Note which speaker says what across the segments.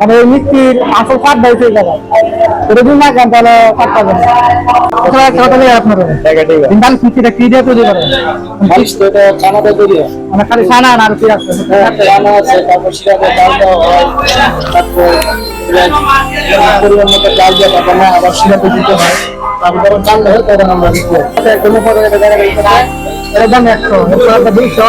Speaker 1: মানে ওই মিষ্টির আসল স্বাদ সেই জায়গায়। এটা যদি না খান তাহলে স্বাদ পাবেন। না। এছাড়া একটা কথা বলি আপনার ইন্দাল মিষ্টিটা কি দিয়ে তৈরি করে
Speaker 2: মালিশ তো এটা চানাতে তৈরি
Speaker 1: মানে খালি ছানা আর কি আছে?
Speaker 2: চানা আছে তারপর সিরাপে ডাল দেওয়া হয়। তারপর পরিমাণ মতো ডাল দিয়ে তারপর না আবার সিরাপে দিতে হয়। তারপর যখন চাল হয় তখন আমরা দিতে হয়।
Speaker 1: আচ্ছা, কোনো পরে এটা দেখা গেছে এর দাম একশো এরপর দুইশো।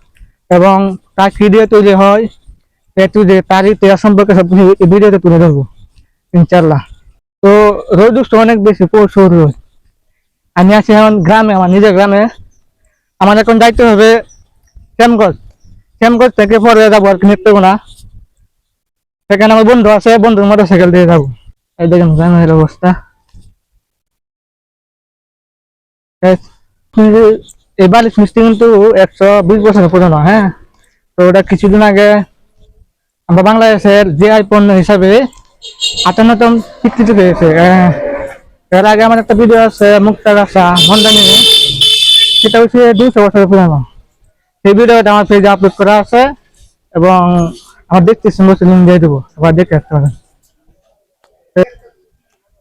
Speaker 1: এবং তা কি দিয়ে তৈরি হয়। একটু যে তার ইতিহাস সম্পর্কে সব কিছু ভিডিওতে তুলে ধরবো ইনশাল্লাহ তো রোদ উষ্ণ অনেক বেশি, প্রচুর রোদ। আমি আছি এখন গ্রামে, আমার নিজের গ্রামে। আমার এখন দায়িত্ব হবে শ্যামগঞ্জ। শ্যামগঞ্জ থেকে পরে যাব আর কি নেত্রকোনা। সেখানে আমার বন্ধু আছে, বন্ধুর মোটর সাইকেল দিয়ে যাব। এই দেখেন গ্রামের অবস্থা। এই বালিশ মিষ্টি কিন্তু একশো বিশ বছর পুরনো হ্যাঁ? তো ওটা কিছুদিন আগে আমরা বাংলাদেশের জিআই পণ্য হিসাবে আটান্নতম স্বীকৃতি পেয়েছে। এর আগে আমার একটা ভিডিও আছে, মুক্তার আশা হন্ডা সেটা হচ্ছে দুইশো বছরের পুরানো। সেই ভিডিওটা আমার পেজে আপলোড করা আছে এবং আমার দেখতে সুন্দর দিয়ে দেবো। আবার দেখে আসতে পারেন।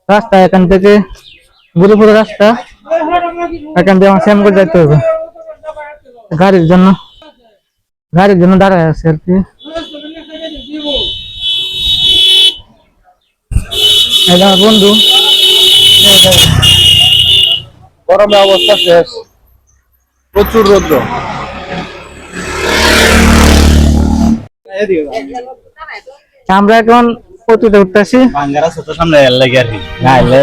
Speaker 1: রাস্তা এখান থেকে গুরুপুর রাস্তা। এখান দিয়ে আমার শ্যামগঞ্জ যেতে হবে গাড়ির জন্য। গাড়ির জন্য দাঁড়ায় আছে আর কি। আমার বন্ধু।
Speaker 2: গরমে অবস্থা শেষ। প্রচুর রৌদ্র।
Speaker 1: আমরা এখন পতিতে উঠতেছি।
Speaker 3: বাঙ্গারা ছোট সামনে এর লাগে আর কি। নাইলে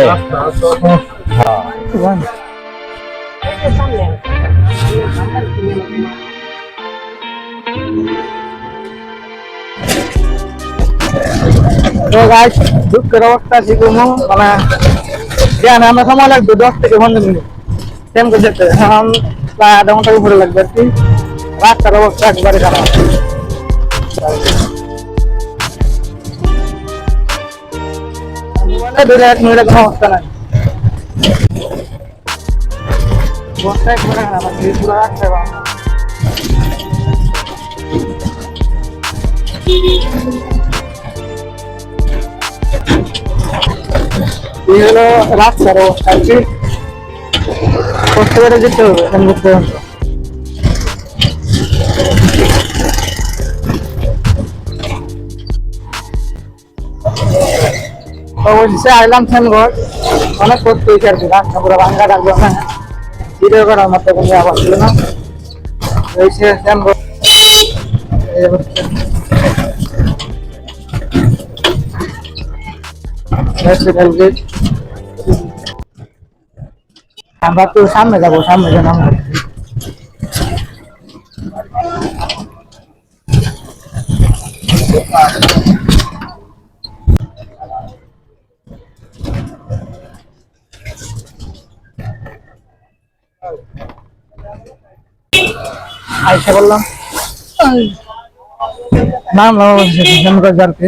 Speaker 1: তো গাছ দুঃখের অবস্থা সেরকম মানে জানি আমরা সময় লাগবে দশ থেকে পনেরো মিনিট। সেম করে যেতে। এখন প্রায় আধা ঘণ্টার উপরে লাগবে আর কি। রাস্তার অবস্থা একবারে খারাপ। ধরে এক মিনিটের কোনো অবস্থা নাই। এই হলো রাস্তার অবস্থা কি? করে যেতে হবে, এখান পর্যন্ত অবশেষে আইলাম অনেক কষ্ট হয়েছে আর কি, রাস্তা পুরো ভাঙ্গা থাকল না ভিডিও করার মতো কোনো আবার ছিল না। আমরা তো সামনে যাব সামনে যাব আমরা আইসা বললাম। নাম শ্যামগঞ্জ যারকে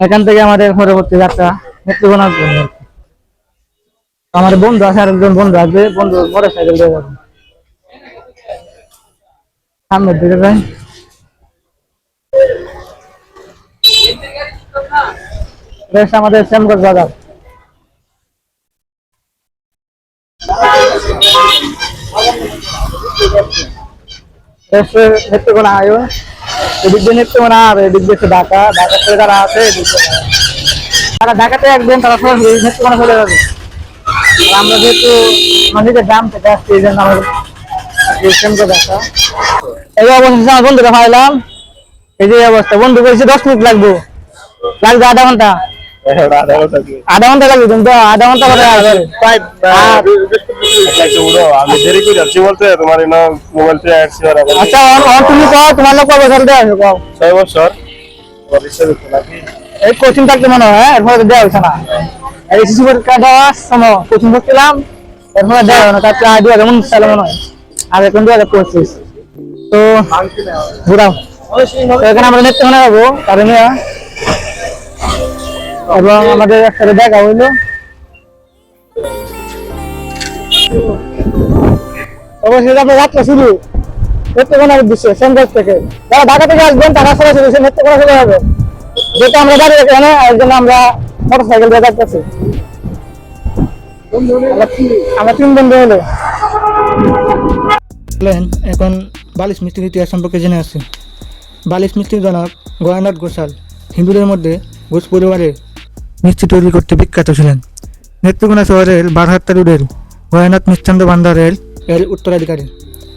Speaker 1: এখান থেকে আমাদের পরবর্তী যাত্রা নেত্রকোনার জন্য আমার বন্ধু আছে আরেকজন বন্ধু আছে বন্ধু মোটর সাইকেল দিয়ে যাবে। সামনের দিকে যাই। আমাদের শ্যামগঞ্জ বাজার এটা হচ্ছে নেত্রকোনা হাইওয়ে এদিক দিয়ে নেত্রকোনা আর এদিক দিয়ে ঢাকা। ঢাকা থেকে যারা আছে তারা। ঢাকাতে একদিন তারা সরাসরি নেত্রকোনা চলে যাবে। আমরা যেহেতু গ্রাম থেকে আসছি এই জন্য আমাদের এই অবস্থা আমার বন্ধুরা পাইলাম। এই যে অবস্থা। বন্ধু বলছে দশ মিনিট লাগবে। লাগবে আধা ঘণ্টা? আধা ঘণ্টা লাগবে। কিন্তু আধা ঘণ্টা
Speaker 2: আমি দেরি করে যাচ্ছি বলতে তোমার এনে মোবাইল থেকে আসছি আর
Speaker 1: আচ্ছা আর- আর তুমি কও তোমার লোক কবে চলতে আসবে কও।
Speaker 2: ছয় বছর।
Speaker 1: এই কোচিং থাকতে মনে হয় হ্যাঁ? এরপরে তো দেওয়া হয়েছে না। এই এসএসসি পরীক্ষা দেওয়ার সময় কোচিং করছিলাম এরপরে দেওয়া হয় না তার প্রায় দু হাজার উনিশ সালে মনে হয়। আর এখন দু হাজার পঁচিশ। তো ঘুরাও। এখানে আমরা দেখতে মনে তাদের নিয়ে এবং আমাদের একসাথে দেখা হইল। এখানে বালিশ মিস্ত্রির ইতিহাস সম্পর্কে জেনে আসছি বালিশ মিস্ত্রির জনক গয়ানাথ ঘোষাল হিন্দুদের মধ্যে ঘোষ পরিবারে মিষ্টি তৈরি করতে বিখ্যাত ছিলেন। নেত্রকোনা শহরের বারহাট্টা রোডের গয়ানাথ মিষ্টান্ন ভান্ডারের এর উত্তরাধিকারী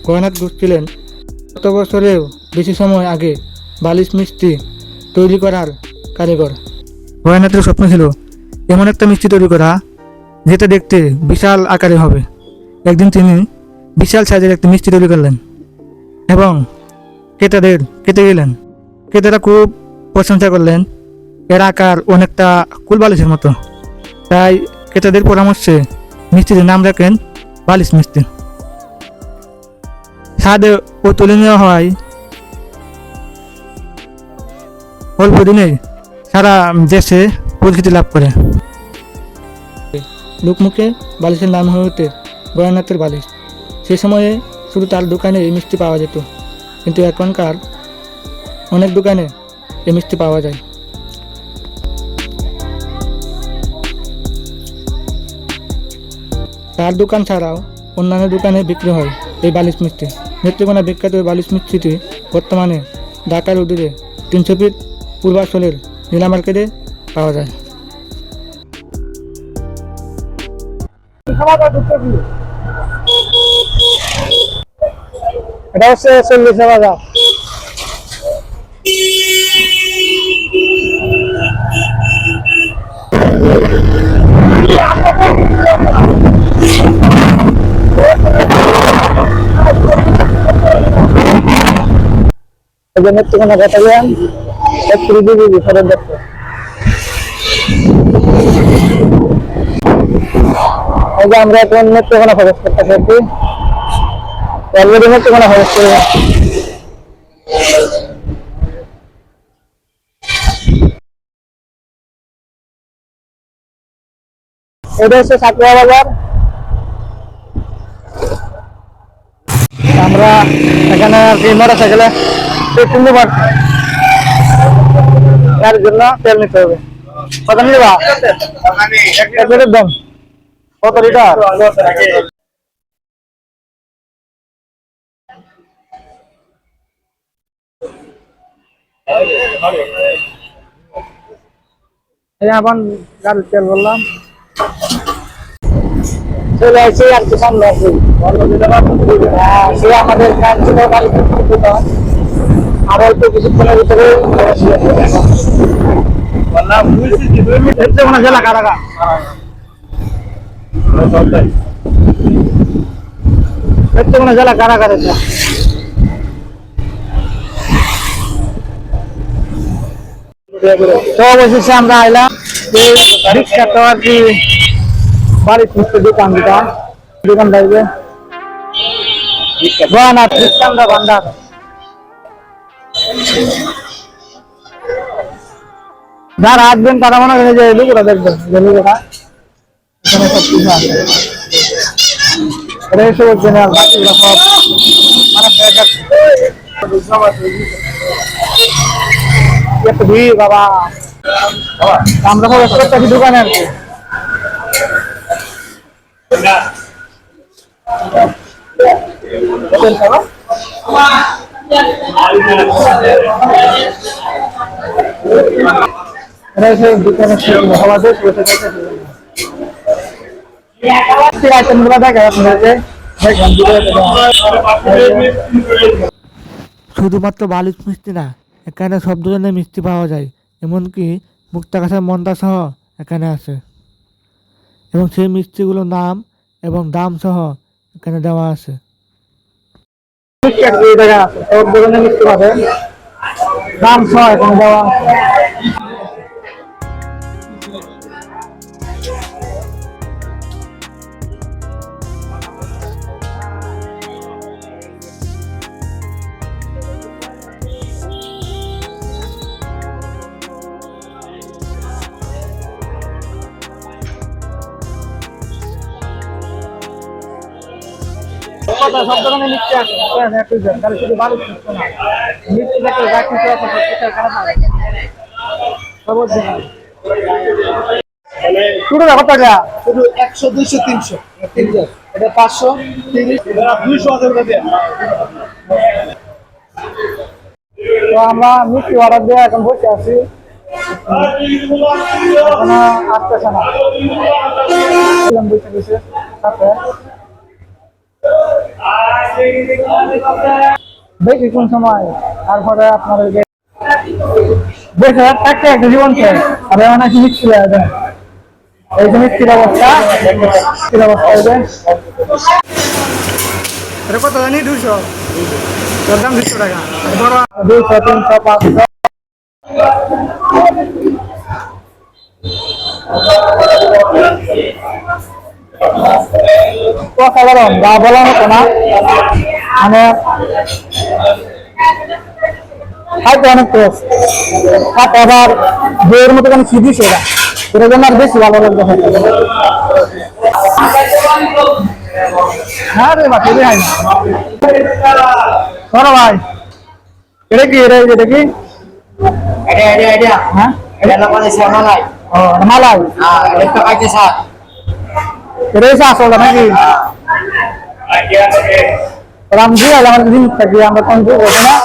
Speaker 1: গয়ানাথ ঘোষ ছিলেন গত বছরেও বেশি সময় আগে বালিশ মিষ্টি তৈরি করার কারিগর গয়ানাথের স্বপ্ন ছিল এমন একটা মিষ্টি তৈরি করা যেটা দেখতে বিশাল আকারে হবে। একদিন তিনি বিশাল সাইজের একটি মিষ্টি তৈরি করলেন এবং ক্রেতাদের কেটে গেলেন ক্রেতারা খুব প্রশংসা করলেন এর আকার অনেকটা কুল বালিশের মতো। তাই ক্রেতাদের পরামর্শে মিষ্টির নাম রাখেন বালিশ মিস্ত্রি স্বাদে ও তুলে নেওয়া হয়। অল্প দিনেই সারা দেশে পরিচিতি লাভ করে। লোকমুখে বালিশের নাম হয়ে ওঠে গয়নাথের বালিশ। সে সময়ে শুধু তার দোকানে এই মিষ্টি পাওয়া যেত। কিন্তু এখনকার অনেক দোকানে এই মিষ্টি পাওয়া যায়। তার দোকান ছাড়াও অন্যান্য দোকানে বিক্রি হয় এই বালিশ মিষ্টি। নেত্রকোনা বিখ্যাত বালিশ মিষ্টিটি বর্তমানে ঢাকার উদূরে তিনশো ফিট পূর্বাঞ্চলের নীলা মার্কেটে পাওয়া যায়। এটা হচ্ছে চল্লিশ বাজার একটু কোনো কথা বলেন একটু দিবি দেখতে এই যে আমরা এখন নেত্রকোনা প্রবেশ করতেছি আর কি অলরেডি নেত্রকোনা প্রবেশ করে এটা হচ্ছে সাকুয়া বাজার। আমরা এখানে আর কি মোটর এর জন্য তেল নিতে হবে। কত দাম। কত লিটার? এখন গাড়ির তেল বললাম চলে আসছি আর কি সামনে। আছি হ্যাঁ, সে আমাদের কাজ ছিল গাড়ি আর অল্প কিছুক্ষণের ভিতরে কোনো জেলা কারাগা কারাগার এটা তো অবশেষে আমরা আইলাম এই বিখ্যাত আর কি বাড়ির মিষ্টি দোকান দোকান দোকান থাকবে ভান্ডার। যারা আসবেন তারা মনে করেন যে লুকুটা দেখবেন, যে লুকুটা এখানে সব কিছু আছে। এটা এসে বলছেন আর বাকিগুলো সব মানে এত ভিড়, বাবা। আমরা সব একটা দোকানে আর কি। এটা হচ্ছে শুধুমাত্র বালিশ মিষ্টি না, এখানে সব ধরনের মিষ্টি পাওয়া যায়, এমনকি মুক্তাগাছার মন্দা সহ এখানে আছে। এবং সেই মিষ্টিগুলোর নাম এবং দাম সহ এখানে দেওয়া আছে। ধরনের মিষ্টি পাবেন দাম ছয় এখন দেওয়া সব ধরনের মিষ্টি আছে হ্যাঁ, একটু তাহলে শুধু মিষ্টি না। মিষ্টি থেকে যা কিছু আছে সব কিছু এখানে পাবেন। সব original। শুরুটা কত টাকা
Speaker 2: শুধু একশো দুইশো তিনশো। তিনশো। এটা পাঁচশো তিরিশ। দুইশো
Speaker 1: তো আমরা মিষ্টি অর্ডার দিয়ে এখন বসে আছি। আসতেছে না। বসে দেখি কোন সময় তারপরে আপনাদের দেখে একটা একটা জীবন কে আর অনেক মিষ্টি লাগে এই যে মিষ্টির অবস্থা মিষ্টির অবস্থা এই যে। কত জানি? দুশো তোর দাম দুশো টাকা। বড়। দুশো তিনশো পাঁচশো। অসাধারণ যা বলার মতো না। মানে খাইতে অনেক টেস্ট খাতে আবার বইয়ের মতো কোনো সিদ্ধি সেটা এটার জন্য আর বেশি ভালো লাগবে। হ্যাঁ রে বাকি রে না। শোনো ভাই এটা কি এটা এটা কি?
Speaker 2: এটা এটা এটা
Speaker 1: হ্যাঁ?
Speaker 2: এটা মানে শ্যামালাই
Speaker 1: ও মালাই
Speaker 2: হ্যাঁ এটা কাকে সাত
Speaker 1: এটা এসে আসলে নাকি রাম জি আজ আমাদের জিনিস থাকি আমরা কোন দিকে বলব না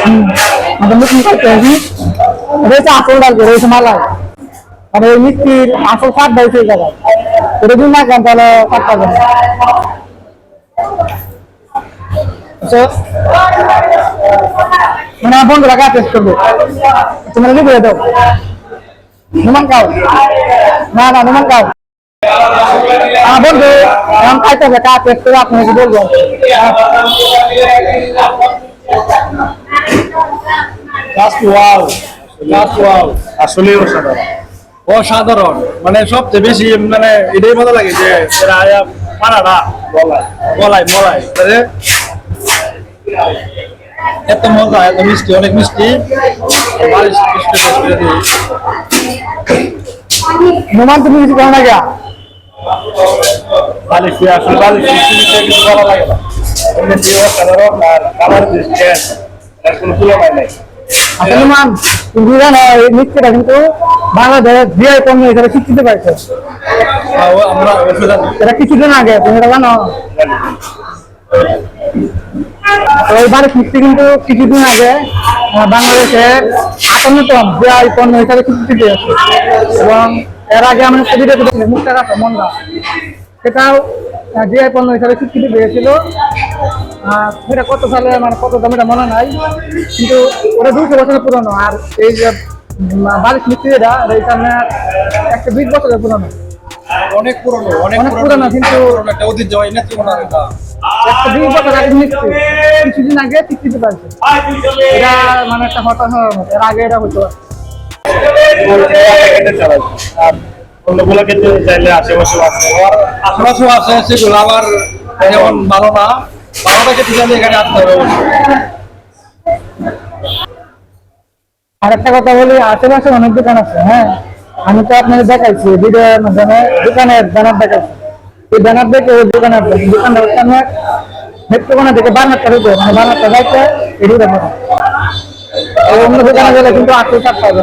Speaker 1: হুম, আমাদের নতুন করতে হবে এটা হচ্ছে আসল ডাল করে হচ্ছে মালাই মানে এই মিষ্টির আসল স্বাদ দেয় সেই জায়গায় এটা যদি না খান তাহলে স্বাদ পাবেন না। বুঝছ? মানে আমার বন্ধুরা কাজ টেস্ট করবে তোমরা লিখে দাও নুমান খাও না না নুমান খাও হ্যাঁ বন্ধু এখন খাইতে হবে কাজ টেস্ট করে আপনাকে বলব
Speaker 3: আসলে অসাধারণ।
Speaker 2: অসাধারণ। মানে সবচেয়ে বেশি মানে এটাই মজা লাগে যে এরা আয়া পাড়াটা
Speaker 3: বলাই।
Speaker 2: গলায় মলাই তাহলে এত মজা এত মিষ্টি অনেক মিষ্টি।
Speaker 1: তুমি কিছু করো না গিয়া
Speaker 3: বালিশ আসলে বালিশ মিষ্টি কিছু বলা লাগে না। এমনি দিয়ে অসাধারণ আর কালার যে কোনো তুলনায় নেই।
Speaker 1: আসলে কিন্তু বাংলাদেশ স্বীকৃতি পাইছে। এটা কিছুদিন আগে তুমি এটা জানো? তো এই বারিশ মিষ্টি কিন্তু কিছুদিন আগে বাংলাদেশের আটান্নতম জিআই পণ্য হিসাবে স্বীকৃতি পেয়েছে। এবং এর আগে আমরা করেছিলাম মুক্তার আছে মন্দা সেটাও জিআই পণ্য হিসাবে স্বীকৃতি পেয়েছিল সেটা কত সালে মানে কত দাম এটা মনে নাই। কিন্তু ওটা দুইশো বছরের পুরনো আর এই যে বারিশ মিষ্টি এটা এইখানে একটা বিশ বছরের পুরনো।
Speaker 2: অনেক পুরনো অনেক
Speaker 1: পুরনো, কিন্তু-
Speaker 2: একটা ঐতিহ্যবাহী নেত্রকোনার এটা।
Speaker 1: একটা দুই বছর আগে কিছুদিন আগে স্বীকৃতি পাইছে। এটা মানে একটা হতাশ এর আগে এটা হতো।
Speaker 3: আর অন্যগুলো
Speaker 1: একটা কথা বলি, আশেপাশে অনেক দোকান আছে হ্যাঁ? আমি তো আপনাদের দেখাইছি, ভিডিওর মাধ্যমে দোকানের ব্যানার দেখাইছি। এই ব্যানার দেখে ওই দোকানের দোকানের ওখানে নেত্রকোনা থেকে বার্নারটা হইতে মানে দেখো। অন্য দোকানে গেলে কিন্তু আটশো ষাট পাবে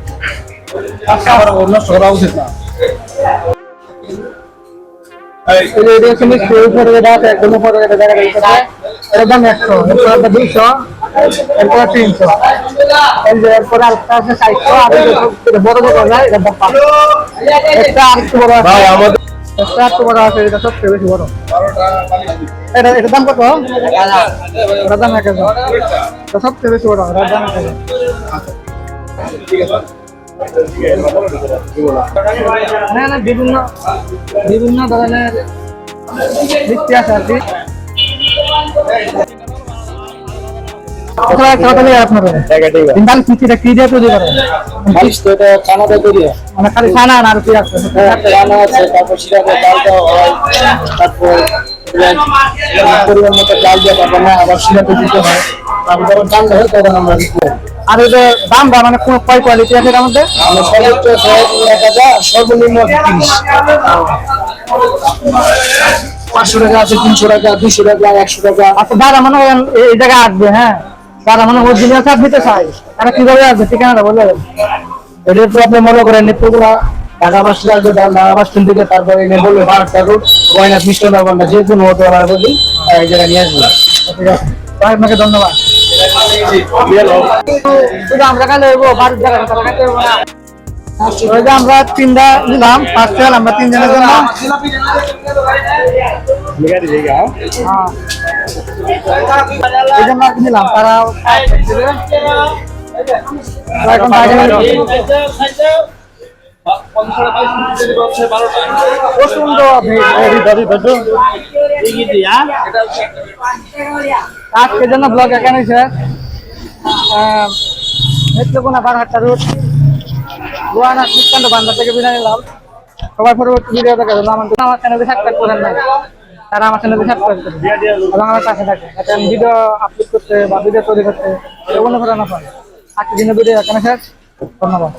Speaker 2: নষ্ট করা উচিত না
Speaker 1: এটা মিষ্টি উপরে যেটা আছে একদম উপরে যেটা দেখা যাচ্ছে এটার দাম একশো একশো দুইশো এরপরে তিনশো এরপরে আরেকটা আছে চারশো এটা এটা এটা সবচেয়ে বেশি বড় এটা এটার দাম না না বিভিন্ন বিভিন্ন ধরনের মিষ্টি আছে আর কি।
Speaker 2: তারপর পরিমাণ মতো ডাল দিয়ে তারপর না আবার সিরাপে দিতে হয়। তারপর যখন ঠান্ডা হয় তখন আমরা হয়
Speaker 1: আর এই যে দামটা মানে কোন কয় কোয়ালিটি আছে এর মধ্যে?
Speaker 2: সর্বোচ্চ এক হাজার আর সর্বনিম্ন তিরিশ। পাঁচশো টাকা আছে তিনশো টাকা দুশো টাকা একশো টাকা।
Speaker 1: আচ্ছা যারা মনে এই জায়গায় আসবে হ্যাঁ? যারা মনে করেন অরিজিনাল চাপ নিতে চায় তারা কীভাবে আসবে ঠিকানাটা বলে
Speaker 2: এটার তো আপনি মনে করেন নিত্যগুলা ঢাকা বাস স্ট্যান্ড আসবে ঢাকা বাস স্ট্যান্ড থেকে তারপরে এনে বলবে বারোটা রোড গয়না মিষ্টান্ন যে কোনো হতে এই জায়গায় নিয়ে আসবে
Speaker 1: ঠিক আছে। আপনাকে ধন্যবাদ। শুধু আমরা খালি হইবো বাড়ির জায়গায় তারা খাইতে হইবো না ওই যে আমরা তিনটা নিলাম পার্সেল আমরা তিনজনের জন্য হ্যাঁ। এই জন্য আর কি নিলাম তারা দিবে। তারা এখন বাইরে বের করছে। প্রচণ্ড ভিড় এই ভিতর, ভিতর, ভিতর। আজকের জন্য ব্লগ এখানে শেষ নেত্রকোনা বারহাট্টা রোড, গোয়ানা খ্রিস্টান বান্দার থেকে বিদায় নিলাম। সবাই পরবর্তী ভিডিও দেখার জন্য আমার আমার চ্যানেলকে সাবস্ক্রাইব করেন নাই। তারা আমার এবং আমার থাকে ভিডিও আপলোড করতে বা ভিডিও তৈরি করতে কোনো ঘটনা পারে আজকের দিনে ভিডিও এখানে শেষ। ধন্যবাদ।